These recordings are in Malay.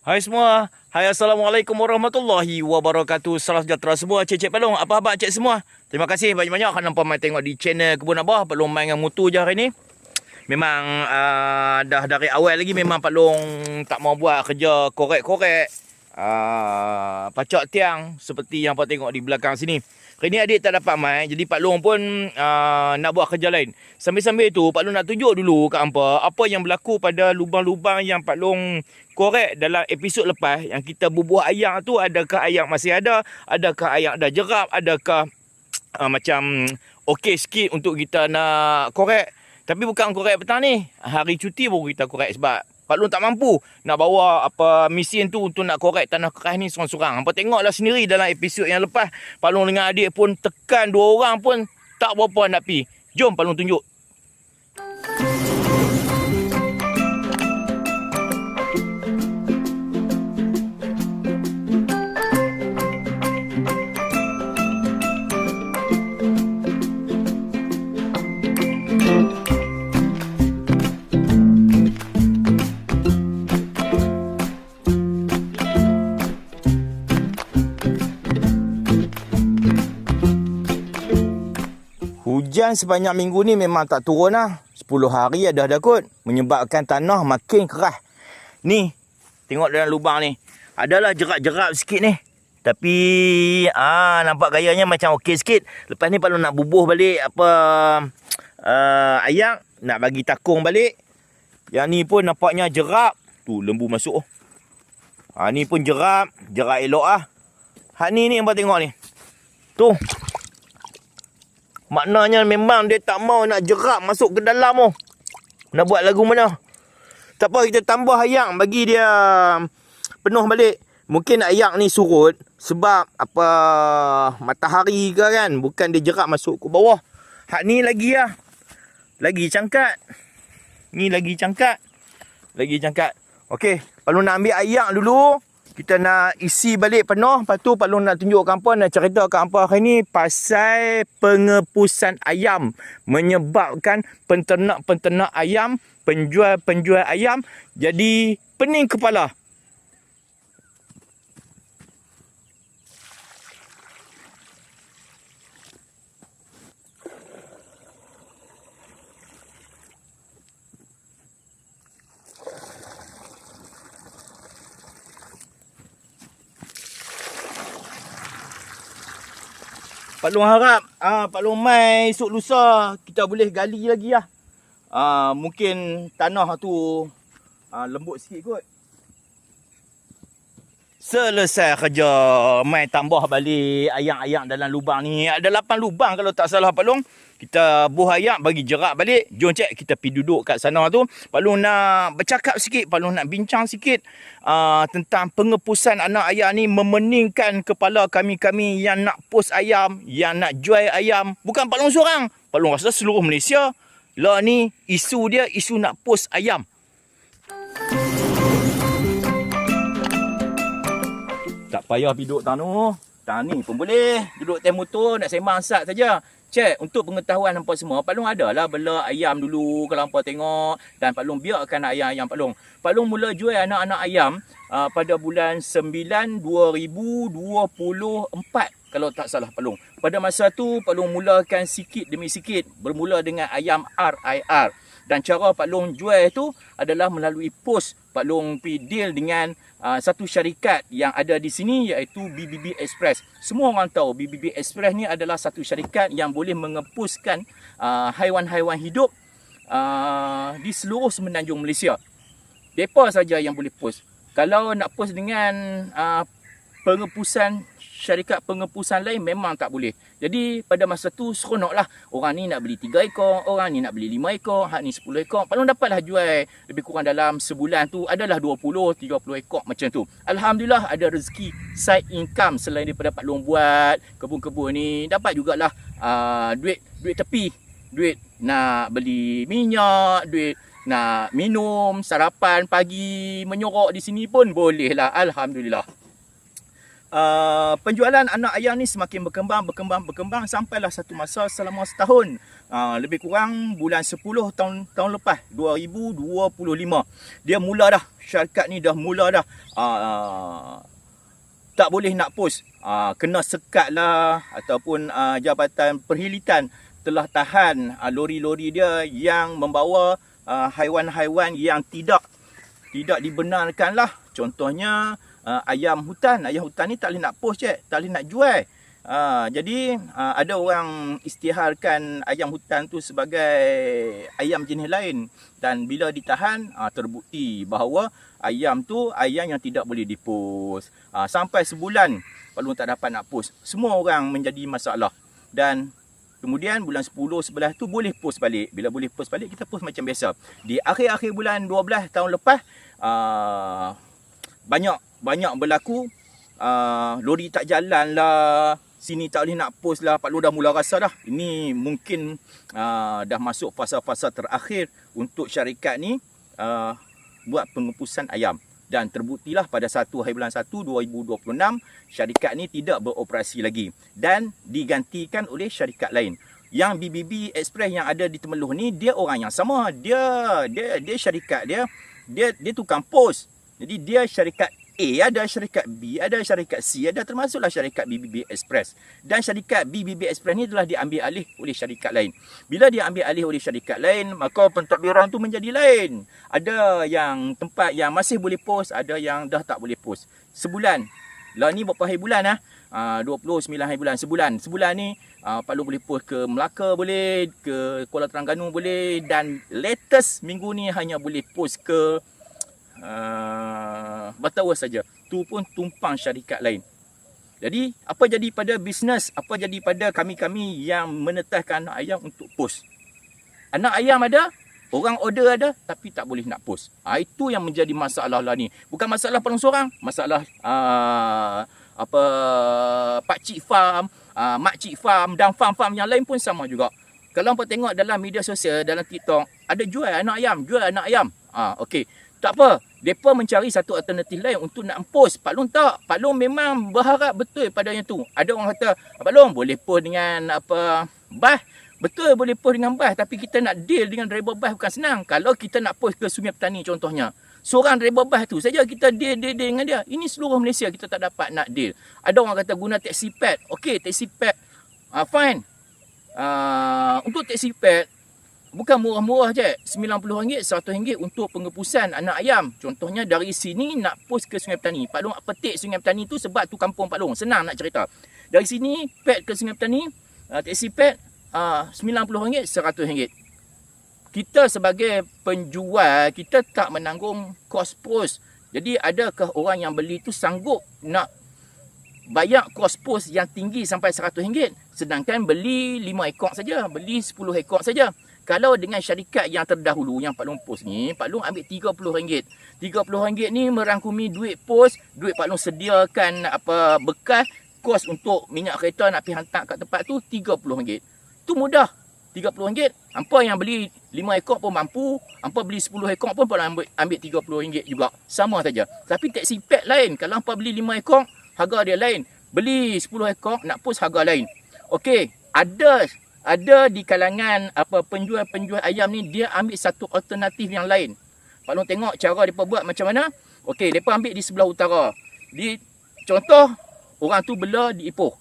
Hai semua. Hai Assalamualaikum warahmatullahi wabarakatuh. Salam sejahtera semua. Cik-cik Palung. Apa khabar cik semua? Terima kasih banyak-banyak kerana nampak main tengok di channel Kebun Abah. Palung main dengan mutu je hari ni. Memang uh, dah dari awal lagi memang Pak Long tak mau buat kerja korek-korek. Uh, pacak tiang seperti yang Pak tengok di belakang sini. Hari ni adik tak dapat main. Jadi Pak Long pun uh, nak buat kerja lain. Sambil-sambil tu Pak Long nak tunjuk dulu kat hampa apa yang berlaku pada lubang-lubang yang Pak Long korek dalam episod lepas yang kita bubuh ayam tu adakah ayam masih ada, adakah ayam dah jerap, adakah uh, macam okey sikit untuk kita nak korek. Tapi bukan korek petang ni. Hari cuti baru kita korek sebab Pak Long tak mampu nak bawa apa mesin tu untuk nak korek tanah keras ni seorang-seorang. Hampa tengoklah sendiri dalam episod yang lepas. Pak Long dengan adik pun tekan dua orang pun tak berapa nak pi. Jom Pak Long tunjuk. Hujan sepanjang minggu ni memang tak turun lah. 10 hari dah dah kot. Menyebabkan tanah makin keras. Ni, tengok dalam lubang ni. Adalah jerak-jerak sikit ni. Tapi, ah nampak gayanya macam okey sikit. Lepas ni kalau nak bubuh balik apa uh, ayam. Nak bagi takung balik. Yang ni pun nampaknya jerak. Tu, lembu masuk. Ha, ni pun jerak. Jerak elok ah. Ha, ni ni yang tengok ni. Tu, Maknanya memang dia tak mau nak jerak masuk ke dalam tu. Nak buat lagu mana? Tak apa kita tambah ayak bagi dia penuh balik. Mungkin ayak ni surut sebab apa matahari ke kan. Bukan dia jerak masuk ke bawah. Hak ni lagi lah. Lagi cangkat. Ni lagi cangkat. Lagi cangkat. Okey. Kalau nak ambil ayak dulu kita nak isi balik penuh. Lepas tu Pak Long nak tunjuk ke hampa nak cerita ke hampa hari ni pasal pengepusan ayam. Menyebabkan penternak-penternak ayam penjual-penjual ayam jadi pening kepala Pak Long harap ah Pak Long mai esok lusa kita boleh gali lagi lah. Ah mungkin tanah tu ah, lembut sikit kot. Selesai kerja mai tambah balik ayam-ayam dalam lubang ni. Ada 8 lubang kalau tak salah Pak Long. Kita buh ayam bagi jerak balik. Jom cek kita pergi duduk kat sana tu. Pak Long nak bercakap sikit. Pak Long nak bincang sikit. Uh, tentang pengepusan anak ayam ni. Memeningkan kepala kami-kami yang nak post ayam. Yang nak jual ayam. Bukan Pak Long seorang. Pak Long rasa seluruh Malaysia. Lah ni isu dia isu nak post ayam. Tak payah pergi duduk tanu. Tang ni pun boleh. Duduk atas motor nak sembang sat saja. Cek untuk pengetahuan hampa semua. Pak Long ada lah bela ayam dulu kalau hampa tengok. Dan Pak Long biarkan ayam-ayam Pak Long. Pak Long mula jual anak-anak ayam uh, pada bulan 9 2024 kalau tak salah Pak Long. Pada masa tu Pak Long mulakan sikit demi sikit bermula dengan ayam RIR. Dan cara Pak Long jual tu adalah melalui post Pak Long pi deal dengan uh, satu syarikat yang ada di sini iaitu BBB Express. Semua orang tahu BBB Express ni adalah satu syarikat yang boleh mengepuskan uh, haiwan-haiwan hidup uh, di seluruh semenanjung Malaysia. Depa saja yang boleh post. Kalau nak post dengan uh, pengepusan syarikat pengepusan lain memang tak boleh. Jadi pada masa tu seronoklah orang ni nak beli 3 ekor, orang ni nak beli 5 ekor, hak ni 10 ekor. Paling dapatlah jual lebih kurang dalam sebulan tu adalah 20, 30 ekor macam tu. Alhamdulillah ada rezeki side income selain daripada Pak Long buat kebun-kebun ni. Dapat jugalah uh, duit duit tepi, duit nak beli minyak, duit nak minum, sarapan pagi, menyorok di sini pun boleh lah. Alhamdulillah uh, penjualan anak ayam ni semakin berkembang, berkembang, berkembang sampailah satu masa selama setahun. Uh, lebih kurang bulan 10 tahun tahun lepas 2025 dia mula dah syarikat ni dah mula dah. Uh, tak boleh nak post. Uh, kena sekat lah ataupun uh, jabatan perhilitan telah tahan uh, lori-lori dia yang membawa uh, haiwan-haiwan yang tidak tidak dibenarkan lah contohnya uh, ayam hutan. Ayam hutan ni tak boleh nak post je. Tak boleh nak jual. Uh, jadi uh, ada orang istiharkan ayam hutan tu sebagai ayam jenis lain. Dan bila ditahan uh, terbukti bahawa ayam tu ayam yang tidak boleh dipost. Uh, sampai sebulan Palung tak dapat nak post. Semua orang menjadi masalah. Dan Kemudian bulan 10, 11 tu boleh post balik. Bila boleh post balik, kita post macam biasa. Di akhir-akhir bulan 12 tahun lepas, uh, banyak banyak berlaku. Uh, lori tak jalan lah. Sini tak boleh nak post lah. Pak Lu dah mula rasa dah. Ini mungkin uh, dah masuk fasa-fasa terakhir untuk syarikat ni uh, buat pengupusan ayam dan terbuktilah pada 1 hari bulan 1 2026 syarikat ni tidak beroperasi lagi dan digantikan oleh syarikat lain. Yang BBB Express yang ada di Temeloh ni dia orang yang sama. Dia dia dia syarikat dia dia dia tukang pos. Jadi dia syarikat A ada syarikat B, ada syarikat C, ada termasuklah syarikat BBB Express. Dan syarikat BBB Express ni telah diambil alih oleh syarikat lain. Bila dia ambil alih oleh syarikat lain, maka pentadbiran tu menjadi lain. Ada yang tempat yang masih boleh post, ada yang dah tak boleh post. Sebulan. Lah ni berapa hari bulan ah? Uh, 29 hari bulan sebulan. Sebulan ni uh, Pak Lu boleh post ke Melaka boleh, ke Kuala Terengganu boleh dan latest minggu ni hanya boleh post ke uh, Batawa saja. Tu pun tumpang syarikat lain. Jadi, apa jadi pada bisnes? Apa jadi pada kami-kami yang menetahkan anak ayam untuk post? Anak ayam ada, orang order ada, tapi tak boleh nak post. Ha, itu yang menjadi masalah lah ni. Bukan masalah paling seorang, masalah uh, apa pak cik farm, uh, mak cik farm dan farm-farm yang lain pun sama juga. Kalau apa tengok dalam media sosial, dalam TikTok, ada jual anak ayam, jual anak ayam. Ah, ha, okey. Tak apa. Mereka mencari satu alternatif lain untuk nak post. Pak Long tak. Pak Long memang berharap betul pada yang tu. Ada orang kata, Pak Long boleh post dengan apa bas. Betul boleh post dengan bas. Tapi kita nak deal dengan driver bas bukan senang. Kalau kita nak post ke Sungai Petani contohnya. Seorang driver bas tu saja kita deal, deal, deal dengan dia. Ini seluruh Malaysia kita tak dapat nak deal. Ada orang kata guna taxi pad. Okey, taxi pad. Uh, fine. Uh, untuk taxi pad, Bukan murah-murah je. RM90, RM100 untuk pengepusan anak ayam. Contohnya dari sini nak post ke Sungai Petani. Pak Long petik Sungai Petani tu sebab tu kampung Pak Long. Senang nak cerita. Dari sini pet ke Sungai Petani. Uh, taxi pad uh, RM90, RM100. Kita sebagai penjual, kita tak menanggung kos post. Jadi adakah orang yang beli tu sanggup nak bayar kos pos yang tinggi sampai RM100 sedangkan beli 5 ekor saja, beli 10 ekor saja. Kalau dengan syarikat yang terdahulu yang Pak Long Post ni, Pak Long ambil RM30. RM30 ni merangkumi duit pos, duit Pak Long sediakan apa bekas kos untuk minyak kereta nak pergi hantar kat tempat tu RM30. Tu mudah. RM30. Hampa yang beli 5 ekor pun mampu, hampa beli 10 ekor pun boleh ambil ambil RM30 juga. Sama saja. Tapi taxi pack lain. Kalau hampa beli 5 ekor, harga dia lain. Beli 10 ekor nak post harga lain. Okey, ada ada di kalangan apa penjual-penjual ayam ni dia ambil satu alternatif yang lain. Pak Long tengok cara depa buat macam mana? Okey, depa ambil di sebelah utara. Di contoh orang tu bela di Ipoh.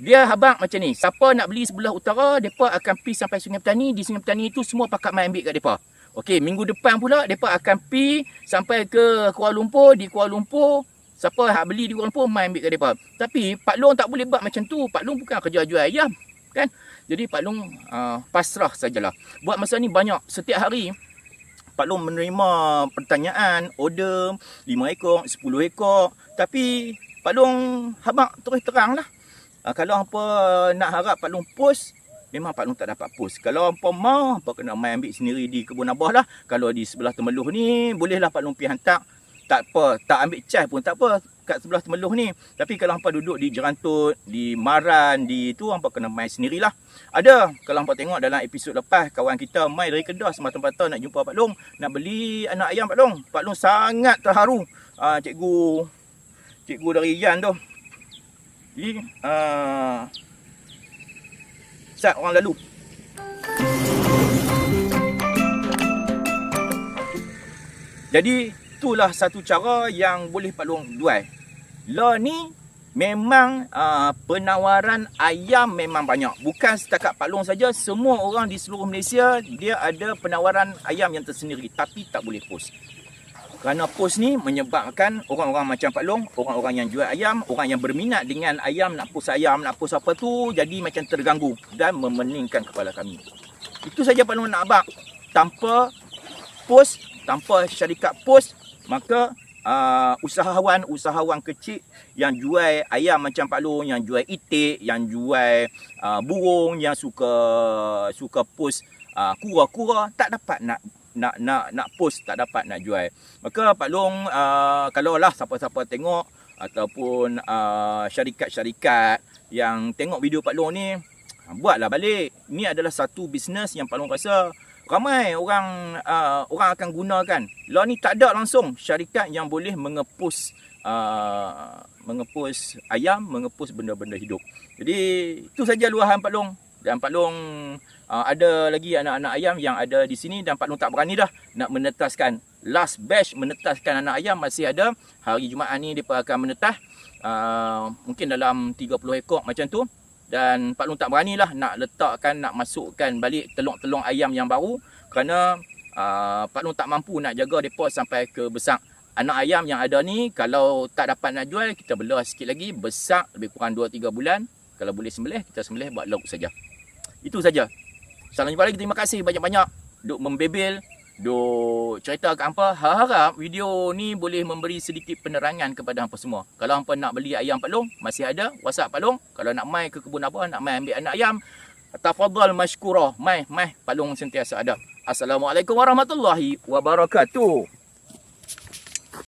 Dia habaq macam ni. Siapa nak beli sebelah utara, depa akan pi sampai Sungai Petani. Di Sungai Petani itu semua pakat mai ambil kat depa. Okey, minggu depan pula depa akan pi sampai ke Kuala Lumpur. Di Kuala Lumpur, siapa hak beli di Kuala Lumpur mai ambil kat depa. Tapi Pak Long tak boleh buat macam tu. Pak Long bukan kerja jual ayam, kan? Jadi Pak Long uh, pasrah sajalah. Buat masa ni banyak. Setiap hari Pak Long menerima pertanyaan, order 5 ekor, 10 ekor. Tapi Pak Long habak terus terang lah. Uh, kalau apa nak harap Pak Long post, memang Pak Long tak dapat post. Kalau apa mau, apa kena main ambil sendiri di kebun abah lah. Kalau di sebelah Temeluh ni, bolehlah Pak Long pergi hantar tak apa, tak ambil cas pun tak apa kat sebelah temeluh ni. Tapi kalau hangpa duduk di Jerantut, di Maran, di tu hangpa kena mai sendirilah. Ada kalau hangpa tengok dalam episod lepas kawan kita mai dari Kedah semata-mata nak jumpa Pak Long, nak beli anak ayam Pak Long. Pak Long sangat terharu. Ah uh, cikgu cikgu dari Yan tu. Jadi ah sat orang lalu. Jadi itulah satu cara yang boleh Pak Long jual. Lah ni memang uh, penawaran ayam memang banyak. Bukan setakat Pak Long saja, semua orang di seluruh Malaysia dia ada penawaran ayam yang tersendiri tapi tak boleh post. Kerana post ni menyebabkan orang-orang macam Pak Long, orang-orang yang jual ayam, orang yang berminat dengan ayam, nak post ayam, nak post apa tu, jadi macam terganggu dan memeningkan kepala kami. Itu saja Pak Long nak abang. Tanpa post, tanpa syarikat post, maka uh, usahawan-usahawan kecil yang jual ayam macam Pak Long, yang jual itik, yang jual uh, burung, yang suka suka post uh, kura-kura, tak dapat nak nak nak nak post tak dapat nak jual. Maka Pak Long uh, kalau lah siapa-siapa tengok ataupun uh, syarikat-syarikat yang tengok video Pak Long ni buatlah balik. Ini adalah satu bisnes yang Pak Long rasa ramai orang uh, orang akan gunakan. Lah ni tak ada langsung syarikat yang boleh mengepus uh, mengepus ayam, mengepus benda-benda hidup. Jadi itu saja luahan Pak Long. Dan Pak Long uh, ada lagi anak-anak ayam yang ada di sini dan Pak Long tak berani dah nak menetaskan. Last batch menetaskan anak ayam masih ada. Hari Jumaat ni mereka akan menetas. Uh, mungkin dalam 30 ekor macam tu. Dan Pak Long tak berani lah nak letakkan, nak masukkan balik telung-telung ayam yang baru. Kerana uh, Pak Long tak mampu nak jaga mereka sampai ke besar. Anak ayam yang ada ni kalau tak dapat nak jual, kita belah sikit lagi. Besar lebih kurang 2-3 bulan. Kalau boleh sembelih, kita sembelih buat lauk saja. Itu saja. Salam jumpa lagi. Terima kasih banyak-banyak. Duk membebel. Duk cerita ke hampa. Harap video ni boleh memberi sedikit penerangan kepada hampa semua. Kalau hampa nak beli ayam Pak Long, masih ada. WhatsApp Pak Long. Kalau nak mai ke kebun apa, nak mai ambil anak ayam. Tafadhal mashkurah. Mai, mai. Pak Long sentiasa ada. Assalamualaikum warahmatullahi wabarakatuh.